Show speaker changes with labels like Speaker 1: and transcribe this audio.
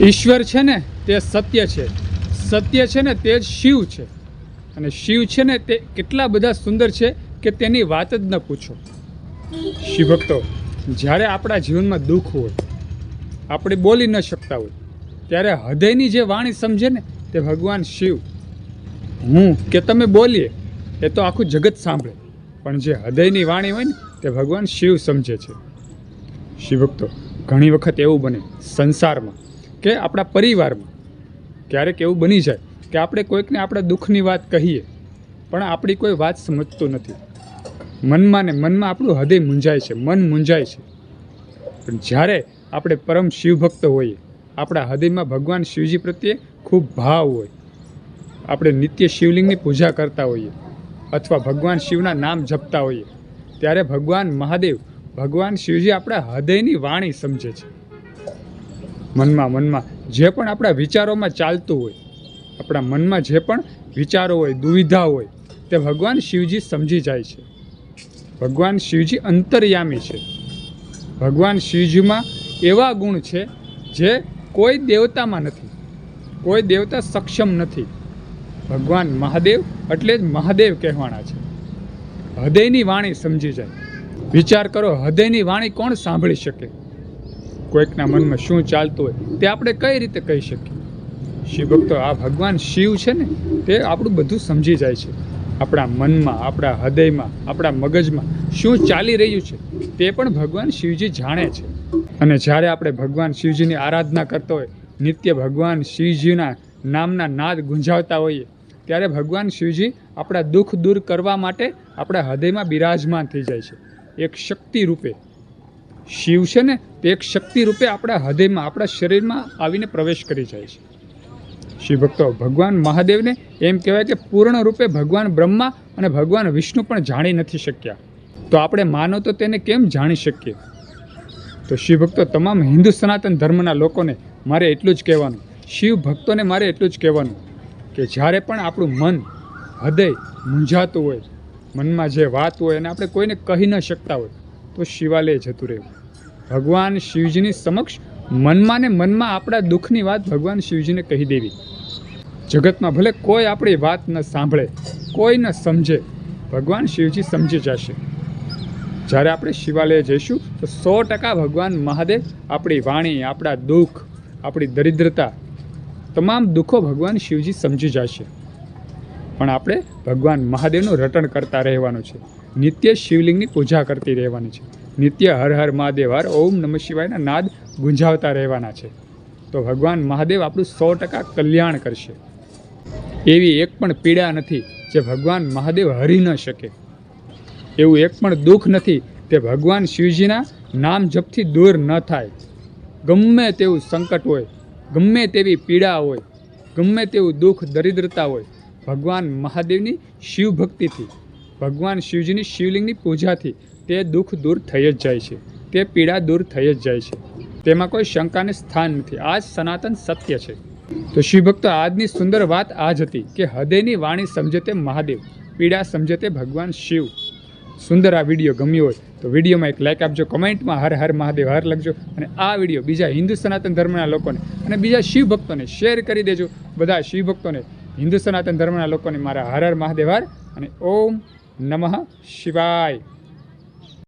Speaker 1: ઈશ્વર છે ને તે સત્ય છે. સત્ય છે ને તે જ શિવ છે. અને શિવ છે ને તે કેટલા બધા સુંદર છે કે તેની વાત જ ન પૂછો. શિવભક્તો, જ્યારે આપણા જીવનમાં દુઃખ હોય, આપણે બોલી ન શકતા હોય, ત્યારે હૃદયની જે વાણી સમજે ને તે ભગવાન શિવ. હું કે તમે બોલીએ, એ તો આખું જગત સાંભળે. પણ જે હૃદયની વાણી હોય ને તે ભગવાન શિવ સમજે છે. શિવભક્તો, ઘણી વખત એવું બને, સંસારમાં કે આપણા પરિવારમાં ક્યારેક એવું બની જાય કે આપણે કોઈકને આપણા દુઃખની વાત કહીએ, પણ આપણી કોઈ વાત સમજતું નથી. મનમાં ને મનમાં આપણું હૃદય મૂંઝાય છે, મન મૂંઝાય છે. પણ જ્યારે આપણે પરમ શિવભક્ત હોઈએ, આપણા હૃદયમાં ભગવાન શિવજી પ્રત્યે ખૂબ ભાવ હોય. આપણે નિત્ય શિવલિંગની પૂજા કરતા હોઈએ અથવા ભગવાન શિવના નામ જપતા હોઈએ, ત્યારે ભગવાન મહાદેવ, ભગવાન શિવજી આપણા હૃદયની વાણી સમજે છે. મનમાં મનમાં. જે પણ આપણા વિચારોમાં ચાલતું હોય, આપણા મનમાં જે પણ વિચારો હોય, દુવિધા હોય, તે ભગવાન શિવજી સમજી જાય છે. ભગવાન શિવજી અંતર્યામી છે. ભગવાન શિવજીમાં એવા ગુણ છે જે કોઈ દેવતામાં નથી, કોઈ દેવતા સક્ષમ નથી. ભગવાન મહાદેવ એટલે જ મહાદેવ કહેવાના છે. હૃદયની વાણી સમજી જાય. વિચાર કરો, હૃદયની વાણી કોણ સાંભળી શકે? કોઈકના મનમાં શું ચાલતું હોય તે આપણે કઈ રીતે કહી શકીએ? શિવભક્તો આ ભગવાન શિવ છે ને, તે આપણું બધું સમજી જાય છે. આપણા મનમાં, આપણા હૃદયમાં, આપણા મગજમાં શું ચાલી રહ્યું છે તે પણ ભગવાન શિવજી જાણે છે. અને જ્યારે આપણે ભગવાન શિવજીની આરાધના કરતા હોય, નિત્ય ભગવાન શિવજીના નામના નાદ ગુંજાવતા હોઈએ, ત્યારે ભગવાન શિવજી આપણા દુઃખ દૂર કરવા માટે આપણા હૃદયમાં બિરાજમાન થઈ જાય છે. એક શક્તિ રૂપે શિવ છે ને, તે એક શક્તિ રૂપે આપણા હૃદયમાં, આપણા શરીરમાં આવીને પ્રવેશ કરી જાય છે. શિવ ભક્તો, ભગવાન મહાદેવને એમ કહેવાય કે પૂર્ણ રૂપે ભગવાન બ્રહ્મા અને ભગવાન વિષ્ણુ પણ જાણી નથી શક્યા. તો આપણે માનો તો તેને કેમ જાણી શકીએ? તો શિવ ભક્તો, તમામ હિન્દુ સનાતન ધર્મના લોકોને મારે એટલું જ કહેવાનું, શિવ ભક્તોને મારે એટલું જ કહેવાનું કે જ્યારે પણ આપણું મન, હૃદય મૂંઝાતું હોય, મનમાં જે વાત હોય અને આપણે કોઈને કહી ન શકતા હોય તો શિવાલય જતું રહેવું ભગવાન શિવજીની સમક્ષ મનમાં ને મનમાં આપણા દુઃખની વાત ભગવાન શિવજીને કહી દેવી. જગતમાં ભલે કોઈ આપણી વાત ન સાંભળે, કોઈ ન સમજે, ભગવાન શિવજી સમજી જશે. જ્યારે આપણે શિવાલય જઈશું, તો સો ટકા ભગવાન મહાદેવ આપણી વાણી, આપણા દુઃખ, આપણી દરિદ્રતા, તમામ દુઃખો ભગવાન શિવજી સમજી જશે. પણ આપણે ભગવાન મહાદેવનું રટણ કરતા રહેવાનું છે. નિત્ય શિવલિંગની પૂજા કરતી રહેવાની છે. નિત્ય હર હર મહાદેવ હર ઓમ નમઃ શિવાયના નાદ ગુંજાવતા રહેવાના છે. તો ભગવાન મહાદેવ આપણું સો ટકા કલ્યાણ કરશે. એવી એક પણ પીડા નથી જે ભગવાન મહાદેવ હરી ન શકે. એવું એક પણ દુઃખ નથી તે ભગવાન શિવજીના નામ જપથી દૂર ન થાય. ગમે તેવું સંકટ હોય, ગમે તેવી પીડા હોય, ગમે તેવું દુઃખ, દરિદ્રતા હોય, ભગવાન મહાદેવની શિવ ભક્તિથી ભગવાન શિવજીની શિવલિંગની પૂજાથી તે દુઃખ દૂર થઈ જ જાય છે. તે પીડા દૂર થઈ જ જાય છે. તેમાં કોઈ શંકાને સ્થાન નથી. આ જ સનાતન સત્ય છે. તો શિવભક્તો, આજની સુંદર વાત આ જ હતી કે હૃદયની વાણી સમજે તે મહાદેવ, પીડા સમજે તે ભગવાન શિવ. સુંદર આ વીડિયો ગમ્યો હોય તો વિડીયોમાં એક લાઇક આપજો, કમેન્ટમાં હર હર મહાદેવ હર લખજો અને આ વીડિયો બીજા હિન્દુ સનાતન ધર્મના લોકોને અને બીજા શિવ ભક્તોને શેર કરી દેજો. બધા શિવ ભક્તોને હિન્દુ સનાતન ધર્મના લોકોને મારા હર હર મહાદેવ હર અને ઓમ નમઃ શિવાય